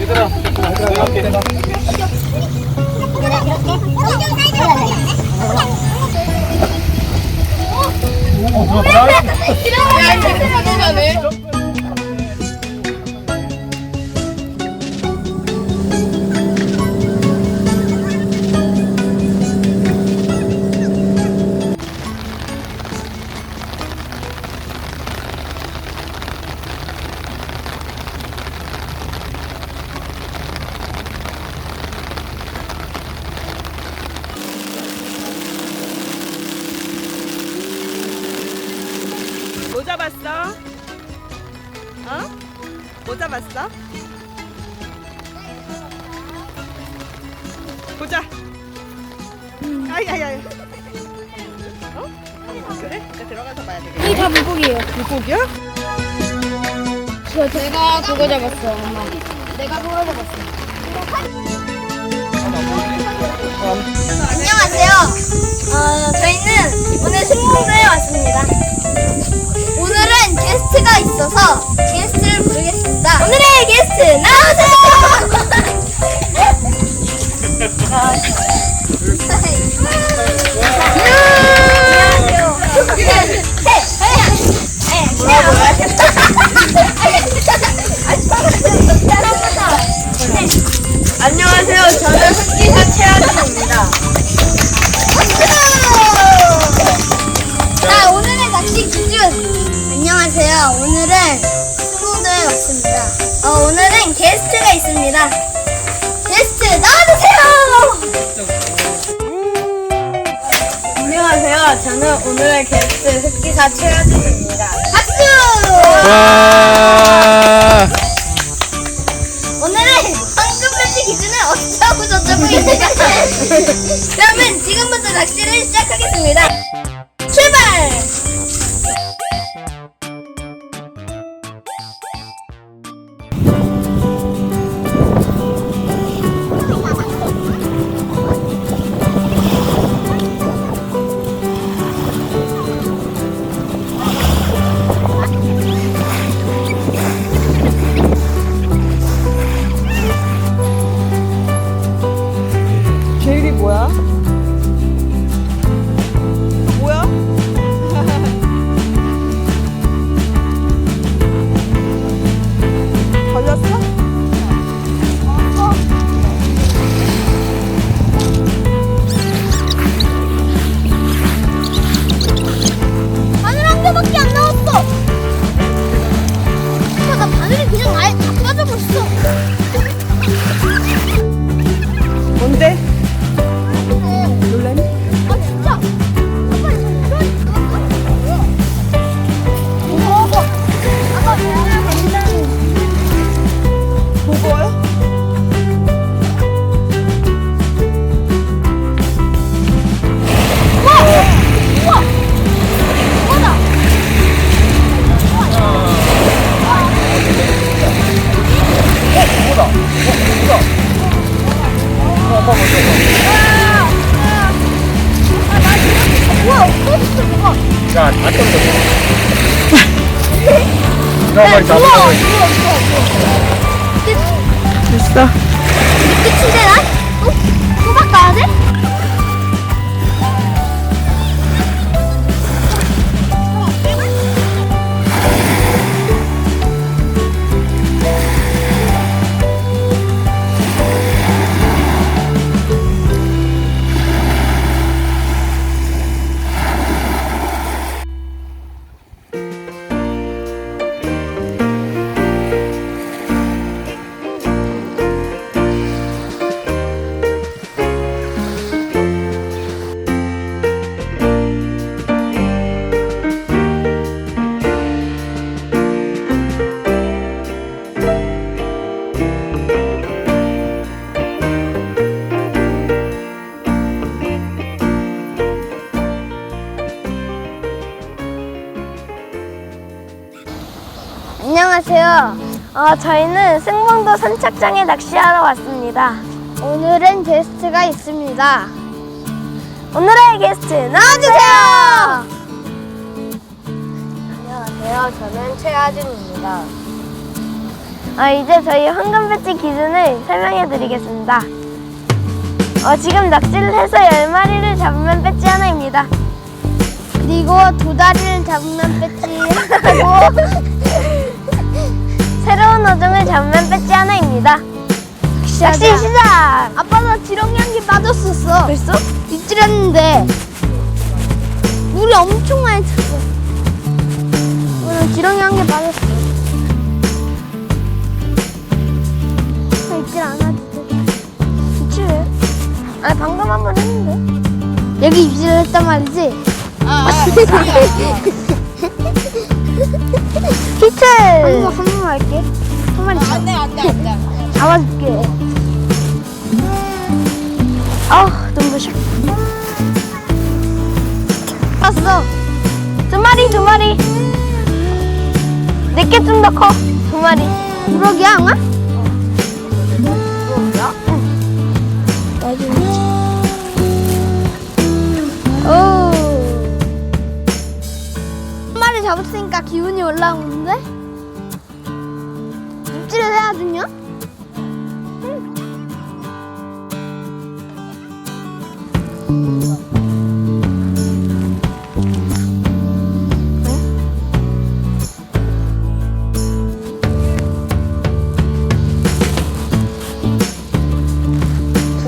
얘들아 大丈夫ね。 어? 뭐 잡았어? 보자. 아야야. 어? 그래? 이제 들어가서 봐야 되겠다. 이다 물고기예요. 물고기야? 저 제가 그거 잡았어, 엄마. 내가 그거 잡았어. 안녕하세요. 어, 저희는 오늘 승무대에 왔습니다. 오늘은 게스트가 있어서 게스트를 부르겠습니다. 오늘의 게스트 나오세요. 저는 오늘의 게스트 흑기사 최하준입니다. 박수! 와. 오늘의 황금 배치 기준은 어쩌고 저쩌고입니다. 그러면 지금부터 낚시를 시작하겠습니다. 출발! 이거 한마 어, 저희는 승봉도 선착장에 낚시하러 왔습니다. 오늘은 게스트가 있습니다. 오늘의 게스트 나와주세요. 안녕하세요. 저는 최하준입니다. 어, 이제 저희 황금 배지 기준을 설명해 드리겠습니다. 어, 지금 낚시를 해서 10마리를 잡으면 배지 하나입니다. 그리고 두 다리를 잡으면 배지 하나고 새로운 어종을 잡으면 배지 하나입니다. 낚시 시작! 아빠 나 지렁이 한개 빠졌었어. 벌써? 입질했는데 물이 엄청 많이 찼어. 오늘 지렁이 한 개 빠졌어. 나 입질 안 하지. 입질 왜? 아니 방금 한 번 했는데. 여기 입질을 했단 말이지? 히트! 한 번, 한 번만 할게. 한 마리 잡아. 안돼 안돼 안돼. 잡아줄게. 아우, 눈부셔. 봤어. 두 마리, 두 마리. 내게 좀 더 커. 두 마리. 우럭이야? 응. 오. 한 마리 잡았으니까 기분이 올라오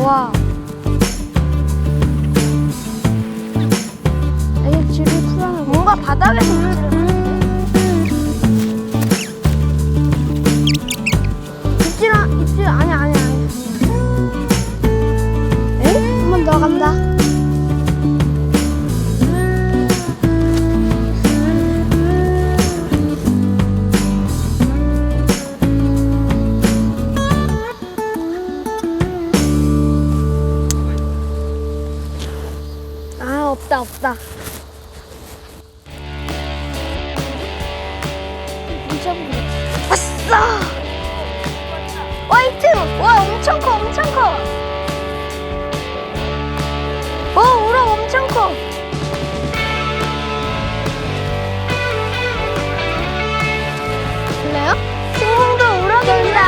와. 이게 줄이 풀어놓은 뭔가 바닥에서 아싸! 화이트! 와 엄청 커 엄청 커. 어 우럭 엄청 커. 볼래요? 승봉도 우럭입니다.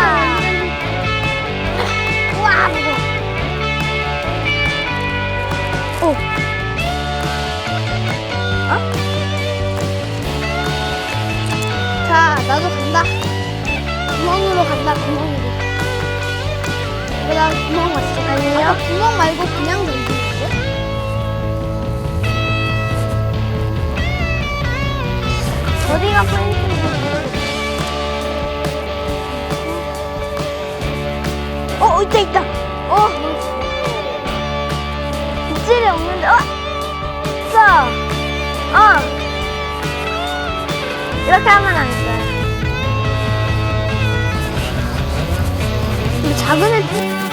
와 무거워. 오. 어? 자, 나도. 구멍으로 간다, 구멍으로. 나 구멍 왔어. 아니에요? 아, 구멍 말고 그냥 던지는데? 어디가 포인트인지 모르겠어. 어, 있다, 있다. 어. 입질이 없는데, 어? 있어. 어. 이렇게 하면 안 돼. 작은 애.